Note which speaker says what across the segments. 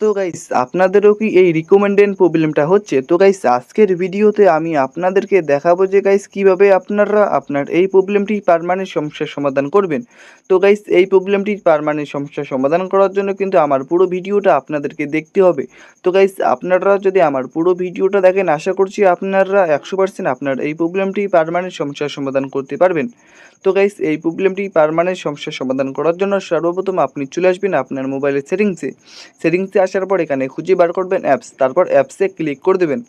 Speaker 1: তো গাইস আপনাদেরও কি এই রিকমেন্ডেড প্রবলেমটা হচ্ছে? তো গাইস আজকের ভিডিওতে আমি আপনাদেরকে দেখাবো যে গাইস কীভাবে আপনারা আপনার এই প্রবলেমটি পারমানেন্ট সমস্যার সমাধান করবেন। তো গাইস এই প্রবলেমটি পারমানেন্ট সমস্যার সমাধান করার জন্য কিন্তু আমার পুরো ভিডিওটা আপনাদেরকে দেখতে হবে। তো গাইস আপনারা যদি আমার পুরো ভিডিওটা দেখেন, আশা করছি আপনারা একশো পার্সেন্ট আপনার এই প্রবলেমটি পারমানেন্ট সমস্যার সমাধান করতে পারবেন। তো গাইস এই প্রবলেমটি পারমানেন্ট সমস্যার সমাধান করার জন্য সর্বপ্রথম আপনি চলে আসবেন আপনার মোবাইলের সেটিংসে সেটিংসে আসার পর এখানে খুঁজে বার করবেন অ্যাপস তারপর অ্যাপসে ক্লিক করে দেবেন।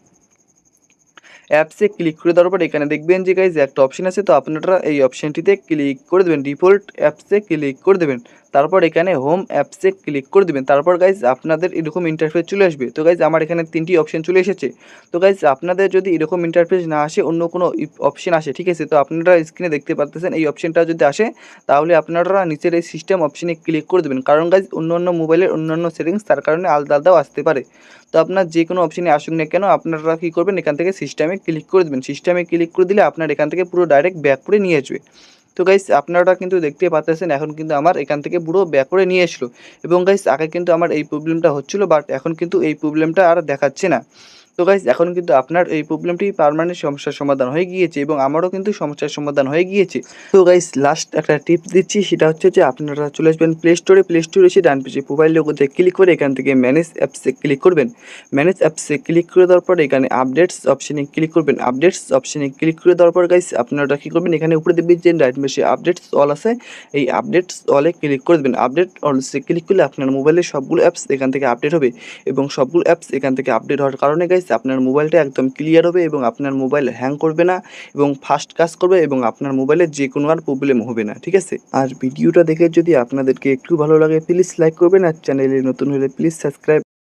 Speaker 1: অ্যাপসে ক্লিক করে দেওয়ার পর এখানে দেখবেন যে গাইজ একটা অপশন আছে, তো আপনারা এই অপশনটিতে ক্লিক করে দেবেন ডিফল্ট অ্যাপসে ক্লিক করে দেবেন। তারপর এখানে হোম অ্যাপসে ক্লিক করে দেবেন। তারপর গাইজ আপনাদের এরকম ইন্টারফেস চলে আসবে। তো গাইজ আমার এখানে তিনটি অপশন চলে এসেছে। তো গাইজ আপনাদের যদি এরকম ইন্টারফেস না আসে, অন্য কোনো অপশন আসে, ঠিক আছে? তো আপনারা স্ক্রিনে দেখতে পাচ্ছেন এই অপশনটা যদি আসে, তাহলে আপনারা নিচের এই সিস্টেম অপশনে ক্লিক করে দেবেন। কারণ গাইজ অন্য অন্য মোবাইলের অন্যান্য সেটিংস তার কারণে আলাদা আলাদাও আসতে পারে। তো আপনার যে কোনো অপশানে আসুক না কেন, আপনারা কী করবেন? এখান থেকে সিস্টেমে ক্লিক করে দেবেন। সিস্টেমে ক্লিক করে দিলে আপনার এখান থেকে পুরো ডাইরেক্ট ব্যাক করে নিয়ে আসবে। তো গাইস আপনারা কিন্তু দেখতে পাচ্ছেন, এখন কিন্তু আমার এখান থেকে পুরো ব্যাক করে নিয়ে এসলো। এবং গাইস আগে কিন্তু আমার এই প্রবলেমটা হচ্ছিল বাট এখন কিন্তু এই প্রবলেমটা আর দেখাচ্ছে না। তো গাইস এখন কিন্তু আপনার এই প্রবলেমটি পারমানেন্ট সমস্যার সমাধান হয়ে গিয়েছে এবং আমারও কিন্তু সমস্যার সমাধান হয়ে গিয়েছে। তো গাইস লাস্ট একটা টিপস দিচ্ছি, সেটা হচ্ছে যে আপনারা চলে আসবেন প্লে স্টোরে প্লে স্টোরে এসে ডান পেজে মোবাইল লোগোতে ক্লিক করে এখান থেকে ম্যানেজ অ্যাপসে ক্লিক করবেন। ম্যানেজ অ্যাপসে ক্লিক করে দেওয়ার পর এখানে আপডেটস অপশনে ক্লিক করবেন। আপডেটস অপশনে ক্লিক করে দেওয়ার পর গাইস আপনারা কী করবেন? এখানে উপরে দেখবেন যে রাইট মেশে আপডেটস অল আছে। এই আপডেটস অলে ক্লিক করে দেবেন আপডেট অলসে ক্লিক করলে আপনার মোবাইলের সবগুলো অ্যাপস এখান থেকে আপডেট হবে এবং সবগুলো অ্যাপস এখান থেকে আপডেট হওয়ার কারণে গাইস আপনার মোবাইলটা একদম ক্লিয়ার হবে এবং আপনার মোবাইল হ্যাং করবে না এবং ফাস্ট কাজ করবে এবং আপনার মোবাইলে যে কোনো আর প্রবলেম হবে না, ঠিক আছে? আর ভিডিওটা দেখে যদি আপনাদেরকে একটু ভালো লাগে প্লিজ লাইক করবেন আর চ্যানেলে নতুন হলে প্লিজ সাবস্ক্রাইব